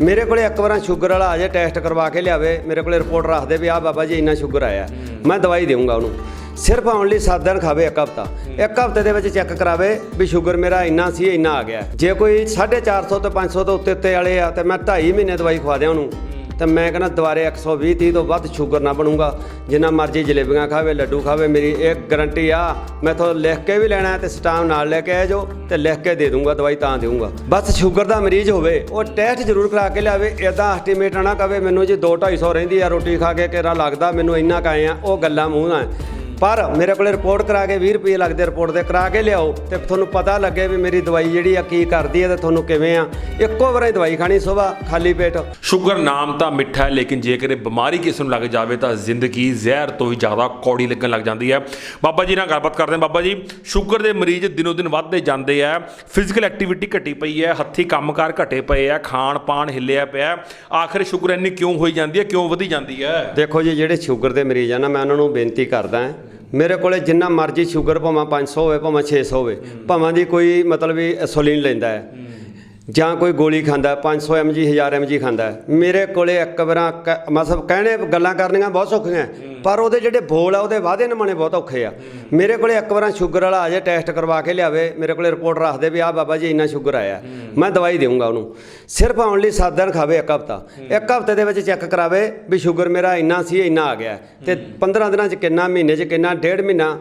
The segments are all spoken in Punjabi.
ਮੇਰੇ ਕੋਲੇ ਇੱਕ ਵਾਰਾਂ ਸ਼ੂਗਰ ਵਾਲਾ ਆ ਜਾਏ ਟੈਸਟ ਕਰਵਾ ਕੇ ਲਿਆਵੇ। ਮੇਰੇ ਕੋਲੇ ਰਿਪੋਰਟ ਰੱਖ ਦੇ ਵੀ ਆ ਬਾਬਾ ਜੀ ਇੰਨਾ ਸ਼ੂਗਰ ਆਇਆ। ਮੈਂ ਦਵਾਈ ਦੇਵਾਂਗਾ ਉਹਨੂੰ। ਸਿਰਫ ਓਨਲੀ 7 ਦਿਨ ਖਾਵੇ ਇੱਕ ਹਫਤਾ। ਇੱਕ ਹਫ਼ਤੇ ਦੇ ਵਿੱਚ ਚੈੱਕ ਕਰਾਵੇ ਵੀ ਸ਼ੂਗਰ ਮੇਰਾ ਇੰਨਾ ਸੀ ਇੰਨਾ ਆ ਗਿਆ। ਜੇ ਕੋਈ 450 ਤੋਂ 500 ਤੋਂ ਉੱਤੇ ਉੱਤੇ ਵਾਲੇ ਆ ਤੇ ਮੈਂ 2.5 ਮਹੀਨੇ ਦਵਾਈ ਖਵਾ ਦਿਆਂ ਉਹਨੂੰ। ਤੇ ਮੈਂ ਕਹਿੰਦਾ ਦੁਬਾਰੇ 120 30 ਤੋਂ ਵੱਧ ਸ਼ੂਗਰ ਨਾ ਬਣੂਗਾ। ਜਿੰਨਾ ਮਰਜ਼ੀ ਜਲੇਬੀਆਂ ਖਾਵੇ, ਲੱਡੂ ਖਾਵੇ, ਮੇਰੀ ਇਹ ਗਰੰਟੀ ਆ, ਮੈਂ ਤੁਹਾਨੂੰ ਲਿਖ ਕੇ ਵੀ ਲੈਣਾ ਹੈ ਤੇ ਸਟਾਮ ਨਾਲ ਲੈ ਕੇ ਆ ਜਾਓ ਤੇ ਲਿਖ ਕੇ ਦੇ ਦੂੰਗਾ ਦਵਾਈ ਤਾਂ ਦੇਊਂਗਾ। ਬਸ ਸ਼ੂਗਰ ਦਾ ਮਰੀਜ਼ ਹੋਵੇ, ਉਹ ਟੈਸਟ ਜ਼ਰੂਰ ਕਰਾ ਕੇ ਲਿਆਵੇ ਇਦਾਂ ਐਸਟੀਮੇਟ ਨਾ ਕਵੇ, ਮੈਨੂੰ ਜੀ 2 250 ਰਹਿੰਦੀ ਆ ਰੋਟੀ ਖਾ ਕੇ, ਕਿਹੜਾ ਲੱਗਦਾ, ਮੈਨੂੰ ਇੰਨਾ ਕਾਏ ਆ, ਉਹ ਗੱਲਾਂ ਮੂੰਹ ਨਾਲ। ਪਰ ਮੇਰੇ ਕੋਲੇ ਰਿਪੋਰਟ ਕਰਾ ਕੇ 20 ਰੁਪਏ ਲੱਗਦੇ ਰਿਪੋਰਟ ਦੇ ਕਰਾ ਕੇ ਲਿਆਓ ਤੇ ਤੁਹਾਨੂੰ ਪਤਾ ਲੱਗੇ ਵੀ ਮੇਰੀ ਦਵਾਈ ਜਿਹੜੀ ਆ ਕੀ ਕਰਦੀ ਹੈ ਤੇ ਤੁਹਾਨੂੰ ਕਿਵੇਂ ਆ। ਇੱਕੋ ਵਾਰੀ ਦਵਾਈ ਖਾਣੀ ਸਵੇਰ ਖਾਲੀ ਪੇਟ। ਸ਼ੂਗਰ ਨਾਮ ਤਾਂ ਮਿੱਠਾ ਹੈ ਲੇਕਿਨ ਜੇਕਰ ਇਹ ਬਿਮਾਰੀ ਕਿਸ ਨੂੰ ਲੱਗ ਜਾਵੇ ਤਾਂ ਜ਼ਿੰਦਗੀ ਜ਼ਹਿਰ ਤੋਂ ਵੀ ਜ਼ਿਆਦਾ ਕੌੜੀ ਲੱਗਣ ਲੱਗ ਜਾਂਦੀ ਹੈ। ਬਾਬਾ ਜੀ ਨਾਲ ਗੱਲਬਾਤ ਕਰਦੇ ਹਾਂ। ਬਾਬਾ ਜੀ ਸ਼ੂਗਰ ਦੇ ਮਰੀਜ਼ ਦਿਨੋ ਦਿਨ ਵੱਧਦੇ ਜਾਂਦੇ ਆ ਫਿਜ਼ੀਕਲ ਐਕਟੀਵਿਟੀ ਘਟੀ ਪਈ ਹੈ ਹੱਥੀ ਕੰਮਕਾਰ ਘਟੇ ਪਏ ਆ ਖਾਣ ਪਾਣ ਹਿੱਲਿਆ ਪਿਆ ਹੈ। ਆਖਿਰ ਸ਼ੂਗਰ ਇੰਨੀ ਕਿਉਂ ਹੋਈ ਜਾਂਦੀ ਹੈ ਕਿਉਂ ਵਧੀ ਜਾਂਦੀ ਹੈ? ਦੇਖੋ ਜੀ ਜਿਹੜੇ ਸ਼ੂਗਰ ਦੇ ਮਰੀਜ਼ ਆ ਨਾ ਮੈਂ ਉਹਨਾਂ ਨੂੰ ਬੇਨਤੀ ਕਰਦਾ ਹਾਂ ਮੇਰੇ ਕੋਲੇ ਜਿੰਨਾ ਮਰਜ਼ੀ ਸ਼ੂਗਰ ਭਾਵੇਂ 500 ਹੋਵੇ ਭਾਵੇਂ 600 ਹੋਵੇ ਭਾਵੇਂ ਦੀ ਕੋਈ ਮਤਲਬ ਵੀ ਇਨਸੂਲਿਨ ਲੈਂਦਾ ਹੈ। ਜਾਂ ਕੋਈ ਗੋਲੀ ਖਾਂਦਾ ਹੈ, 500 mg 1000 mg ਖਾਂਦਾ। ਮੇਰੇ ਕੋਲੇ ਇੱਕ ਵਾਰਾਂ ਕ- ਮਤਲਬ ਕਹਿਣੇ ਗੱਲਾਂ ਕਰਨੀਆਂ ਬਹੁਤ ਸੌਖੀਆਂ। ਪਰ ਉਹਦੇ ਜਿਹੜੇ ਬੋਲ ਆ ਉਹਦੇ ਵਾਅਦੇ ਨਿਮਾਣੇ ਬਹੁਤ ਔਖੇ ਆ। ਮੇਰੇ ਕੋਲੇ ਇੱਕ ਵਾਰਾਂ ਸ਼ੂਗਰ ਵਾਲਾ ਆ ਜਾਏ ਟੈਸਟ ਕਰਵਾ ਕੇ ਲਿਆਵੇ ਮੇਰੇ ਕੋਲੇ ਰਿਪੋਰਟ ਰੱਖ ਦੇ ਵੀ ਆ ਬਾਬਾ ਜੀ ਇੰਨਾ ਸ਼ੂਗਰ ਆਇਆ। ਮੈਂ ਦਵਾਈ ਦੇਵਾਂਗਾ ਉਹਨੂੰ। ਸਿਰਫ ਓਨਲੀ 7 ਦਿਨ ਖਾਵੇ ਇੱਕ ਹਫਤਾ। ਇੱਕ ਹਫ਼ਤੇ ਦੇ ਵਿੱਚ ਚੈੱਕ ਕਰਾਵੇ ਵੀ ਸ਼ੂਗਰ ਮੇਰਾ ਇੰਨਾ ਸੀ ਇੰਨਾ ਆ ਗਿਆ। ਤੇ 15 ਦਿਨਾਂ ਚ ਕਿੰਨਾ ਮਹੀਨੇ ਚ ਕਿੰਨਾ ਡੇਢ ਮਹੀਨਾ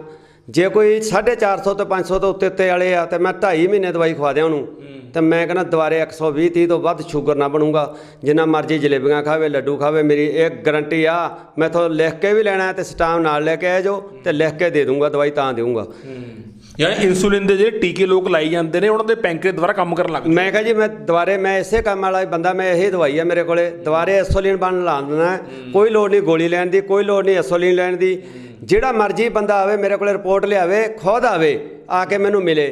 ਜੇ ਕੋਈ 450 ਤੋਂ 500 ਤੋਂ ਉੱਤੇ ਉੱਤੇ ਵਾਲੇ ਆ ਤੇ ਮੈਂ 2.5 ਮਹੀਨੇ ਦਵਾਈ ਖਵਾ ਦਿਆਂ ਉਹਨੂੰ ਤੇ ਮੈਂ ਕਹਿੰਦਾ ਦੁਬਾਰੇ 120 30 ਤੋਂ ਵੱਧ ਸ਼ੂਗਰ ਨਾ ਬਣੂਗਾ। ਜਿੰਨਾ ਮਰਜ਼ੀ ਜਲੇਬੀਆਂ ਖਾਵੇ ਲੱਡੂ ਖਾਵੇ ਮੇਰੀ ਇੱਕ ਗਰੰਟੀ ਆ ਮੈਥੋਂ ਲਿਖ ਕੇ ਵੀ ਲੈਣਾ ਤੇ ਸਟਾਮ ਨਾਲ ਲੈ ਕੇ ਆਇਓ ਜੋ ਤੇ ਲਿਖ ਕੇ ਦੇ ਦੂੰਗਾ ਦਵਾਈ ਤਾਂ ਦੇਊਂਗਾ। ਯਾਨੀ ਇਨਸੂਲਿਨ ਦੇ ਜਿਹੜੇ ਟੀਕੇ ਲੋਕ ਲਾਈ ਜਾਂਦੇ ਨੇ ਉਹਨਾਂ ਦੇ ਪੈਂਕ੍ਰੀਅਸ ਦੁਬਾਰਾ ਕੰਮ ਕਰਨ ਲੱਗ ਮੈਂ ਕਿਹਾ ਜੀ ਮੈਂ ਦੁਬਾਰੇ ਮੈਂ ਇਸੇ ਕੰਮ ਵਾਲਾ ਬੰਦਾ ਮੈਂ ਇਹੀ ਦਵਾਈ ਆ ਮੇਰੇ ਕੋਲੇ। ਦੁਬਾਰੇ ਇਨਸੂਲਿਨ ਬਣ ਲਾ ਦੇਣਾ। ਕੋਈ ਲੋੜ ਨਹੀਂ ਗੋਲੀ ਲੈਣ ਦੀ ਕੋਈ ਲੋੜ ਨਹੀਂ ਇਨਸੂਲਿਨ ਲੈਣ ਦੀ। ਜਿਹੜਾ ਮਰਜ਼ੀ ਬੰਦਾ ਆਵੇ ਮੇਰੇ ਕੋਲੇ ਰਿਪੋਰਟ ਲਿਆਵੇ ਖੁਦ ਆਵੇ ਆ ਕੇ ਮੈਨੂੰ ਮਿਲੇ।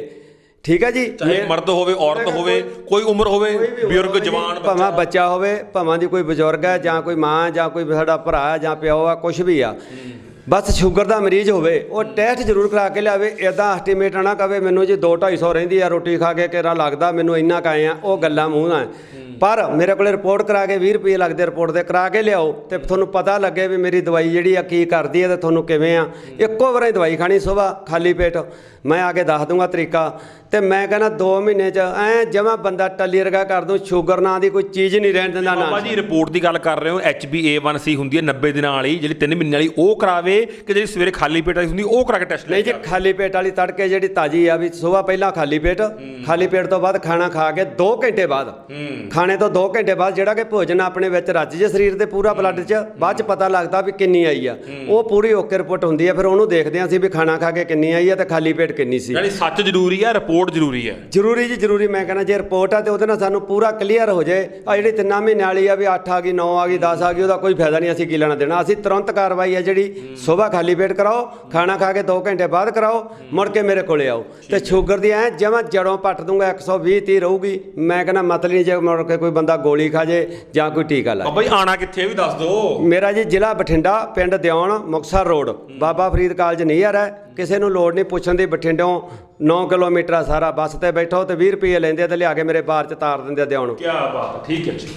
ਠੀਕ ਹੈ ਜੀ? ਚਾਹੇ ਮਰਦ ਹੋਵੇ ਔਰਤ ਹੋਵੇ ਕੋਈ ਉਮਰ ਹੋਵੇ ਬਜ਼ੁਰਗ ਜਵਾਨ ਭਾਵੇਂ ਬੱਚਾ ਹੋਵੇ ਭਾਵੇਂ ਦੀ ਕੋਈ ਬਜ਼ੁਰਗ ਹੈ ਜਾਂ ਕੋਈ ਮਾਂ ਜਾਂ ਕੋਈ ਸਾਡਾ ਭਰਾ ਹੈ ਜਾਂ ਪਿਓ ਆ ਕੁਝ ਵੀ ਆ। ਬਸ ਸ਼ੂਗਰ ਦਾ ਮਰੀਜ਼ ਹੋਵੇ ਉਹ ਟੈਸਟ ਜ਼ਰੂਰ ਕਰਾ ਕੇ ਲਿਆਵੇ ਇਦਾਂ ਐਸਟੀਮੇਟ ਨਾ ਕਵੇ ਮੈਨੂੰ ਜੀ 2 250 ਰਹਿੰਦੀ ਆ ਰੋਟੀ ਖਾ ਕੇ ਕਿਹੜਾ ਲੱਗਦਾ ਮੈਨੂੰ ਇੰਨਾ ਕਾਏ ਆ ਉਹ ਗੱਲਾਂ ਮੂੰਹ ਨਾਲ। ਪਰ ਮੇਰੇ ਕੋਲੇ ਰਿਪੋਰਟ ਕਰਾ ਕੇ 20 ਰੁਪਏ ਲੱਗਦੇ ਰਿਪੋਰਟ ਦੇ ਕਰਾ ਕੇ ਲਿਆਓ ਤੇ ਤੁਹਾਨੂੰ ਪਤਾ ਲੱਗੇ ਵੀ ਮੇਰੀ ਦਵਾਈ ਜਿਹੜੀ ਆ ਕੀ ਕਰਦੀ ਹੈ ਤੇ ਤੁਹਾਨੂੰ ਕਿਵੇਂ ਆ। ਇੱਕੋ ਵਾਰੀ ਦਵਾਈ ਖਾਣੀ ਸਵੇਰ ਖਾਲੀ ਪੇਟ। ਮੈਂ ਆ ਕੇ ਦੱਸ ਦੂੰਗਾ ਤਰੀਕਾ। ਤੇ ਮੈਂ ਕਹਿੰਦਾ 2 ਮਹੀਨੇ ਚ ਐ ਜਮਾ ਬੰਦਾ ਟੱਲੀ ਵਰਗਾ ਕਰ ਦੂੰ ਸ਼ੂਗਰ ਨਾਂ ਦੀ ਕੋਈ ਚੀਜ਼ ਨਹੀਂ ਰਹਿਣ ਦਿੰਦਾ ਬਾਬਾ ਨਾ ਜੀ ਰਿਪੋਰਟ ਦੀ ਗੱਲ ਕਰ ਰਹੇ ਹੋ HbA1c ਹੁੰਦੀ ਹੈ 90 ਦਿਨਾਂ ਵਾਲੀ ਜਿਹੜੀ 3 ਮਹੀਨੇ ਵਾਲੀ ਉਹ ਕਰਾਵੇ ਕਿ ਜਿਹੜੀ ਸਵੇਰੇ ਖਾਲੀ ਪੇਟ ਵਾਲੀ ਹੁੰਦੀ ਉਹ ਕਰਾ ਕੇ ਟੈਸਟ ਲੈ ਨਹੀਂ ਜੀ ਖਾਲੀ ਪੇਟ ਵਾਲੀ ਤੜਕੇ ਜਿਹੜੀ ਤਾਜੀ ਆ ਵੀ ਸਵੇਰ ਪਹਿਲਾਂ ਖਾਲੀ ਪੇਟ ਖਾਲੀ ਪੇਟ ਤੋਂ ਬਾਅਦ ਖਾਣਾ ਖਾ ਕੇ 2 ਘੰਟੇ ਬਾਅਦ ਖਾਣੇ ਤੋਂ 2 ਘੰਟੇ ਬਾਅਦ ਜਿਹੜਾ ਕਿ ਭੋਜਨ ਆਪਣੇ ਵਿੱਚ ਰਚ ਜੇ ਸਰੀਰ ਦੇ ਪੂਰਾ ਬਲੱਡ 'ਚ ਬਾਅਦ 'ਚ ਪਤਾ ਲੱਗਦਾ ਵੀ ਕਿੰਨੀ ਆਈ ਆ। ਉਹ ਪੂਰੀ ਓਕੇ ਰਿਪੋਰਟ ਹੁੰਦੀ ਆ ਫਿਰ ਉਹਨੂੰ ਦੇਖਦੇ ਆ ਅਸੀਂ ਵੀ ਖਾਣਾ ਖਾ ਕੇ ਕਿੰਨੀ ਆਈ ਆ ਤੇ ਖਾਲੀ ਪੇਟ ਕਿੰਨੀ ਸੀ। ਯਾਨੀ ਸੱਚ ਜ਼ਰੂਰੀ ਹੈ ਰਿਪੋਰਟ ਜ਼ਰੂਰੀ ਹੈ ਜ਼ਰੂਰੀ ਜੀ ਜ਼ਰੂਰੀ ਮੈਂ ਕਹਿੰਦਾ ਜੇ ਰਿਪੋਰਟ ਆ ਤੇ ਉਹਦੇ ਨਾਲ ਸਾਨੂੰ ਪੂਰਾ ਕਲੀਅਰ ਹੋ ਜਾਏ ਆ ਜਿਹੜੀ ਤਿੰਨਾਂ ਮਹੀਨੇ ਵਾਲੀ ਆ ਵੀ 8 ਆ ਗਈ 9 ਆ ਗਈ 10 ਆ ਗਈ ਉਹਦਾ ਕੋਈ ਫਾਇਦਾ ਨਹੀਂ ਅਸੀਂ ਕੀ ਲੈਣਾ ਦੇਣਾ? ਅਸੀਂ ਤੁਰੰਤ ਕਾਰਵਾਈ ਆ ਜਿਹੜੀ ਸਵੇਰ ਖਾਲੀ ਪੇਟ ਕਰਾਓ ਖਾਣਾ ਖਾ ਕੇ 2 ਘੰਟੇ ਬਾਅਦ ਕਰਾਓ ਮੁੜ ਕੇ ਮੇਰੇ ਕੋਲੇ ਆਓ। ਤੇ ਸ਼ੂਗਰ ਦੀ ਐ ਜਮਾਂ ਜੜੋਂ ਪੱਟ ਦੂੰਗਾ 120 30 ਰਹੂਗੀ ਮੈਂ ਕਹਿੰਦਾ ਮਤਲਬ ਨਹੀਂ ਜੇ ਮੁੜ ਕੇ ਕੋਈ ਬੰਦਾ ਗੋਲੀ ਖਾ ਜੇ ਜਾਂ ਕੋਈ ਟੀਕਾ ਲਾ ਬਾਬਾ ਜੀ ਆਣਾ ਕਿੱਥੇ ਇਹ ਵੀ ਦੱਸ ਦਿਓ। ਮੇਰਾ ਜੀ ਜ਼ਿਲ੍ਹਾ ਬਠਿੰਡਾ ਪਿੰਡ Deun Muktsar road. Baba Farid college near ਹੈ ਕਿਸੇ ਨੂੰ ਲੋੜ ਨਹੀਂ ਪੁੱਛਣ ਦੀ ਬਠਿੰਡੋਂ 9 ਕਿਲੋਮੀਟਰ ਆ ਸਾਰਾ ਬੱਸ ਤੇ ਬੈਠੋ ਤੇ 20 ਰੁਪਏ ਲੈਂਦੇ ਆ ਤੇ ਲਿਆ ਕੇ ਮੇਰੇ ਬਾਰ ਚ ਤਾਰ ਦਿੰਦੇ ਆ ਦਿਉਣ ਕੀ ਬਾਤ ਹੈ ਠੀਕ ਹੈ ਜੀ।